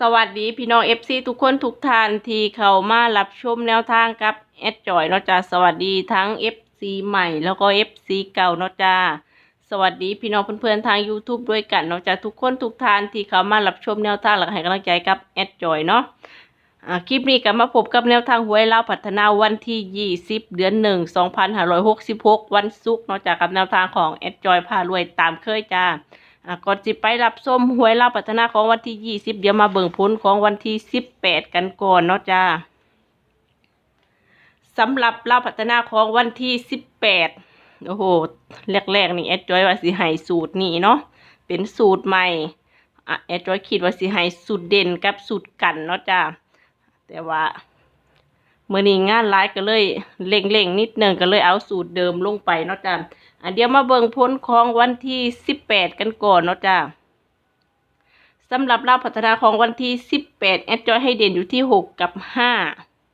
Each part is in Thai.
สวัสดีพี่น้องเอฟซีทุกคนทุกท่านที่เข้ามารับชมแนวทางกับแอดจอยเนาะจ้าสวัสดีทั้ง FC ใหม่แล้วก็ FC เก่าเนาะจ้าสวัสดีพี่น้องเพื่อนๆทาง YouTube ด้วยกันเนาะจ้าทุกคนทุกท่านที่เข้ามารับชมแนวทางและให้กำลังใจกับแอดจอยเนาะคลิปนี้ก็มาพบกับแนวทางหวยลาวพัฒนาวันที่ 20 เดือน 1 2566 วันศุกร์เนาะจ้ากับแนวทางของแอดจอยพารวยตามเคยจ้า ก่อนสิไปรับส้มหวยลาวพัฒนาของวันที่ยี่สิบเดี๋ยวมาเบิ่งผลของวันที่สิบแปดกันก่อนเนาะจ้าสำหรับลาวพัฒนาของวันที่สิบแปดโอ้โหแรกๆนี่แอดจอยว่าสิให้สูตรนี้เนาะเป็นสูตรใหม่แอดจอยคิดว่าสิให้สูตรเด่นกับสูตรกันเนาะจ้าแต่ว่าเมื่อนี้งานร้ายก็เลยเล่งๆนิดหนึ่งก็เลยเอาสูตรเดิมลงไปเนาะจ้า อะเดี๋ยวมาเบิ่งผลของวันที่18กันก่อนเนาะจ้าสำหรับเราวพัฒนาของวันที่18แอดจอยให้เด่นอยู่ที่6กับ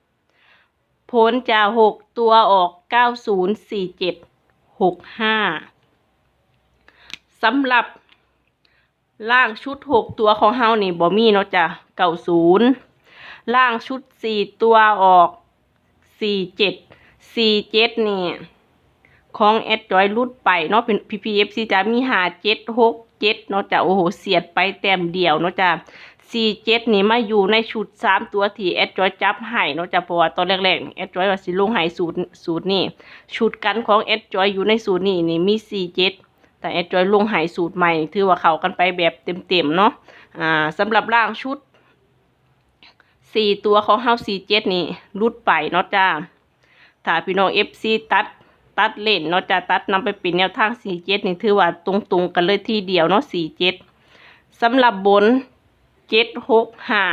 5ผลจะ6ตัวออก9047 65สำหรับล่างชุด6ตัวของเฮานี่บ่มีเนาะจ้ะ90ล่างชุด4ตัวออก47 47นี่ ของแอดจอยรุดไปเนาะเป็น PPFC จะมีหาเจ็ดหกเจ็ดเนาะจ้ะโอ้โหเสียดไปแต้มเดียวเนาะจ้ะสี่เจ็ดนี่มาอยู่ในชุดสามตัวที่แอดจอยจับให้เนาะจ้ะเพราะว่าตอนแรกๆแอดจอยว่าสิลงให้สูตรสูตรนี่ชุดกันของแอดจอยอยู่ในสูตรนี่นี่มีสี่เจ็ดแต่แอดจอยลงให้สูตรใหม่ถือว่าเข้ากันไปแบบเต็มๆเนาะอ่าสำหรับร่างชุดสี่ตัวของเฮาสี่เจ็ดนี่รุดไปเนาะจ้ะถ้าพี่น้อง FC ตัด ตัดเล่นเนาะจะตัดนำไปเป็นแนวทางสี่เจ็ดนี่ถือว่าตรงๆกันเลยทีเดียวเนาะสี่เจ็ดสำหรับบนเจ็ดหกห้า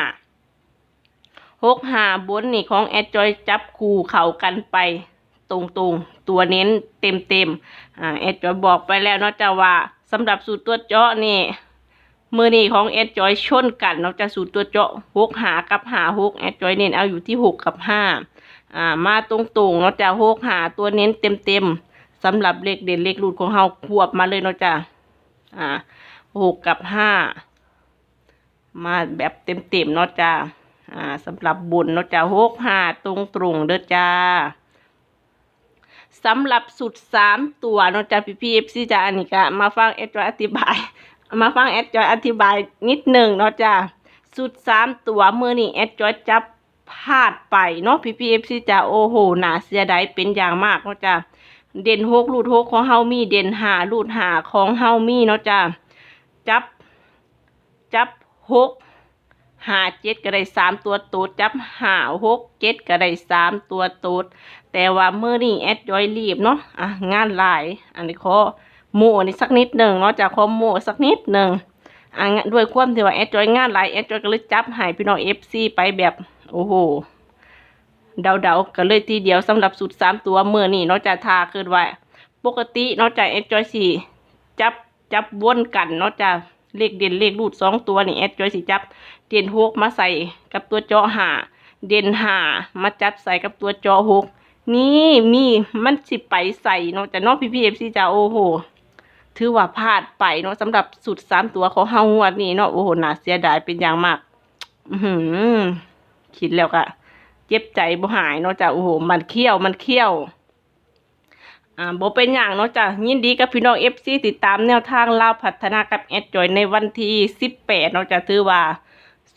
หกห้าบนนี่ของแอดจอยจับคู่เข่ากันไปตรงๆ ตัวเน้นเต็มๆอ่าแอดจอยบอกไปแล้วเนาะจะว่าสำหรับสูตรตัวเจาะนี่มือนี่ของแอดจอยชนกันเนาะจะสูตรตัวเจาะหกหากับหาหกแอดจอยเน้นเอาอยู่ที่หกกับห้า อ่ามาตรงๆเนาะจ้ะหกหาตัวเน้นเต็มๆสำหรับเลขเด่นเลขรูดของเฮาควบมาเลยเนาะจ้ะอ่าหกกับห้ามาแบบเต็มๆเนาะจ้ะอ่าสำหรับบุญเนาะจ้ะหกหาตรงๆเด้อจ้าสำหรับสุดสามตัวเนาะจ้ะพี่พีเอฟซีจ้ะอันนี้ก็มาฟังแอดจอยอธิบาย มาฟังแอดจอยอธิบายนิดหนึ่งเนาะจ้ะสุดสามตัวมือนี่แอดจอยจับ พลาดไปเนาะพี่พีเอฟซีจะโอ้โหหนาเสียดายเป็นอย่างมากเนาะจ้ะเด่นหกลูดหกของเฮามีเด่นหาลูดหาของเฮามีเนาะจ้ะจับจับหกหาเจ็ดก็ได้สามตัวตูดจับหาหกเจ็ดก็ได้สามตัวตูดแต่ว่าเมื่อนี้แอดจอยรีบเนาะอะงานหลายอันนี้ขอโม่นี่สักนิดหนึ่งเนาะจ้ะขอโม่สักนิดหนึ่งอะงด้วยความที่ว่าแอดจอยงานหลายแอดจอยก็เลยจับให้พี่น้องเอฟซีไปแบบ โอ้โหเดาๆกันเลยทีเดียวสำหรับสูตรสามตัวเมื่อนี่นาะจะทาคือว่าปกตินาะจะเอดจอยสี่จับจับวนกันนาะจะเลขเด่นเลขรูดสองตัวนี่เอดจอยสี่จับ เด่นหกมาใส่กับตัวเจาะหาเด่นหามาจับใส่กับตัวเจาะหกนี่มีมันสิไปใส่นาะจะเนอกพี่พีเอฟซีจะโอ้โหถือว่าพลาดไปเนาะสำหรับสูตรสามตัวของเฮางวนี้เนาะโอ้โหน่าเสียดายเป็นอย่างมาก อือหือ คิดแล้วก็เจ็บใจบ่หายเนาะจ้ะโอ้โหมันเคี้ยวมันเคี้ยวอ่าบ่เป็นอย่างเนาะจ้ะยินดีกับพี่น้อง FC ติดตามแนวทางลาวพัฒนากับแอดจอยในวันที่18เนาะจ้ะถือว่า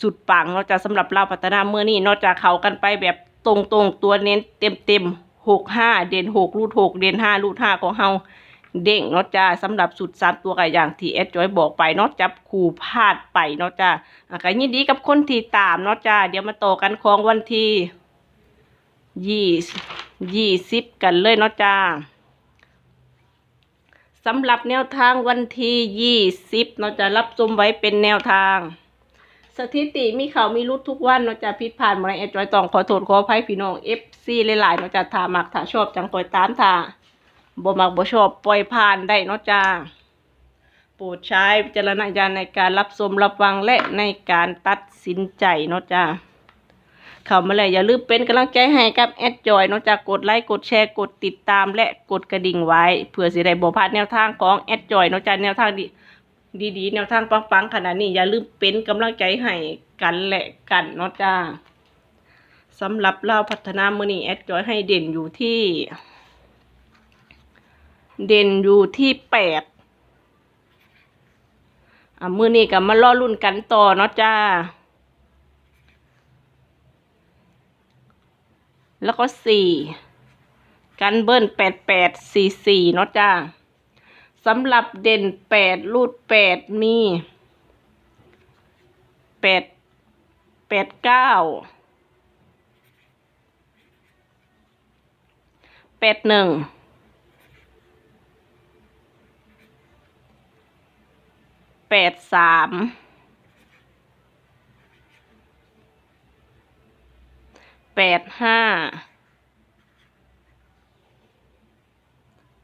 สุดปังเนาะจ้ะสำหรับลาวพัฒนาเมื่อนี้เนาะจ้ะเข้ากันไปแบบตรงๆตัวเน้นเต็มๆ65เด่น6รูด6เด่น5รูด5ของเฮา เด้งเนาะจ้ะสำหรับสุดสามตัวก็อย่างที่แอดจอยบอกไปเนาะจับคู่พลาดไปเนาะจ้ะอะก็ยินดีกับคนที่ตามเนาะจ้ะเดี๋ยวมาต่อกันของวันที่ยี่ยี่สิบกันเลยเนาะจ้าสำหรับแนวทางวันที่ยี่สิบเนาะจะรับชมไว้เป็นแนวทางสถิติมีเขามีรุดทุกวันเนาะจะผิดผ่านมาแอจอยต้องขอโทษขออภัยพี่น้องเอฟซีหลายๆเนาะจะถามักถ้าชอบจังปล่อยตามถ้า บ่มักบ่ชอบปล่อยผ่านได้เนาะจ้าโปรดใช้วิจารณญาณในการรับชมรับฟังและในการตัดสินใจเนาะจ้าเข้ามาแล้วอย่าลืมเป็นกำลังใจให้กับแอดจอยนอกจากกดไลค์กดแชร์กดติดตาม และกดกระดิ่งไว้เพื่อสิได้บ่พลาดแนวทางของแอดจอยนอกจากแนวทางดีดีๆแนวทางปังๆขนาดนี้อย่าลืมเป็นกำลังใจให้กันและกันเนาะจ้าสำหรับเราพัฒนามือนี้แอดจอยให้เด่นอยู่ที่ เด่นอยู่ที่แปดอะมือนี้ก็มาล่อรุ่นกันต่อเนาะจ้า แล้วก็สี่กันเบิ้ลแปดแปดสี่สี่เนาะจ้าสำหรับเด่นแปดรูดแปดมีแปดแปดเก้าแปดหนึ่ง แปดสามแปดห้า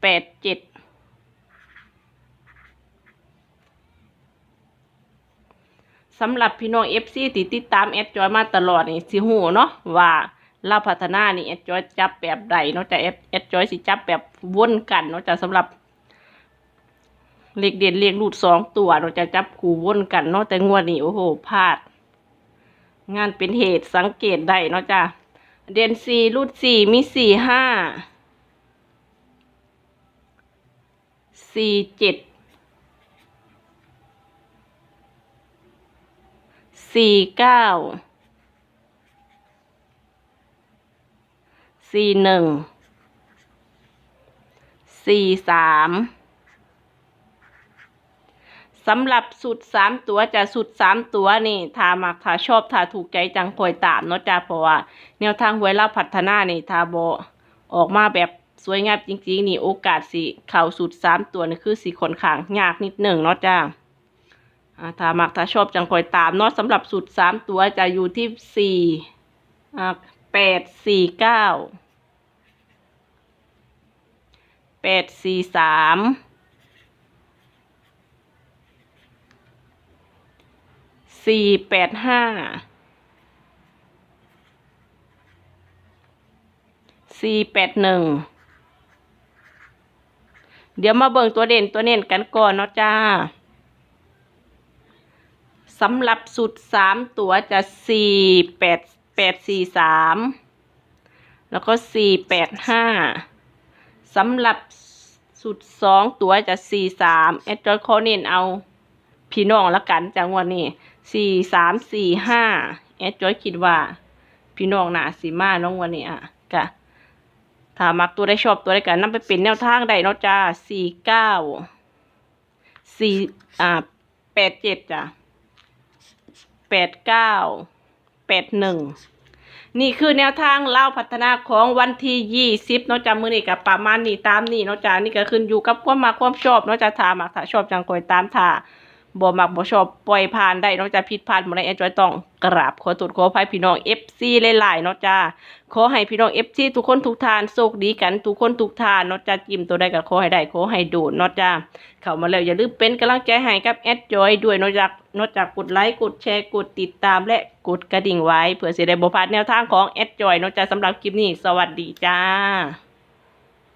แปดเจ็ดสำหรับพี่น้องเอฟซีที่ติดตามแอดจอยมาตลอดนี่สิหูเนาะว่าเราพัฒนานี่แอดจอยจับแบบใดเนาะจะแอดแอดจอยสิจับแบบวนกันเนาะจะสำหรับ เลขเด่นเลขรูดสองตัวเนาจะจับคู่วนกันเนาะแต่งวดนี้โอ้โหพลาด งานเป็นเหตุสังเกตได้เนาะจ้ะเด่นสี่รูดสี่มีสี่ห้าสี่เจ็ดสี่เก้าสี่หนึ่งสี่สาม สำหรับสุดสามตัวจะสุดสามตัวนี่ถ้ามักถ้าชอบถ้าถูกใจจังคอยตามเนาะจ้าเพราะว่าแนวทางหวยเราพัฒนานี่ถ้าโบออกมาแบบสวยงามจริง ๆ นี่โอกาสสิเข่าสุดสามตัวนี่คือสีขนขางยากนิดหนึ่งเนาะจ้าอ่าถ้ามักถ้าชอบจังคอยตามเนาะสำหรับสูตรสามตัวจะอยู่ที่สี่แปดสี่เก้าแปดสี่สาม สี่แปดห้าสี่แปดหนึ่งเดี๋ยวมาเบิ่งตัวเด่นตัวเน้นกันก่อนเนาะจ้าสำหรับสุดสามตัวจะสี่แปดแปดสี่สามแล้วก็สี่แปดห้าสำหรับสุดสองตัวจะสี่สามแอดจอยคเน้นเอาพี่น้องละกันจังวันนี้ สี่สามสี่ห้าแอดจอยคิดว่า พี่น้องหนาสีมาน้องวันนี้อะกะถ้ามักตัวได้ชอบตัวได้กันนั่ไปเป็นแนวทางได้เนาะจ้าสี่เก้าสี่อ่าแปดเจ็ดจ้ะแปดเก้าแปดหนึ่งนี่คือแนวทางเล่าพัฒนาของวันที่ยี่สิบเนาะจ้ามือนี่กับประมาณนี้ตามนี่เนาะจ้านี่ก็ขึ้นอยู่กับความมาความชอบเนาะจ้าถามักถ้าชอบจังคอยตามถา บ่มักบ่ชอบปล่อยผ่านได้นาะจ้าผิดพลาดบ่ได้แอดจอยต้องกราบขอตรวจขอภัยพี่น้อง FC หลายๆเนาะจ้าขอให้พี่น้อง FC ทุกคนทุกทานโชคดีกันทุกคนทุกทานเนาะจ้าจิ้มตัวได้ก็ขอให้ได้ขอให้โดนเนาะจ้าเข้ามาแล้วอย่าลืมเป็นกำลังใจให้กับแอดจอยด้วยนอกจากนอกจากกดไลค์กดแชร์กดติดตาม และกดกระดิ่งไว้เพื่อจะได้บ่พลาดแนวทางของแอดจอยนอกจากสำหรับคลิปนี้สวัสดีจ้า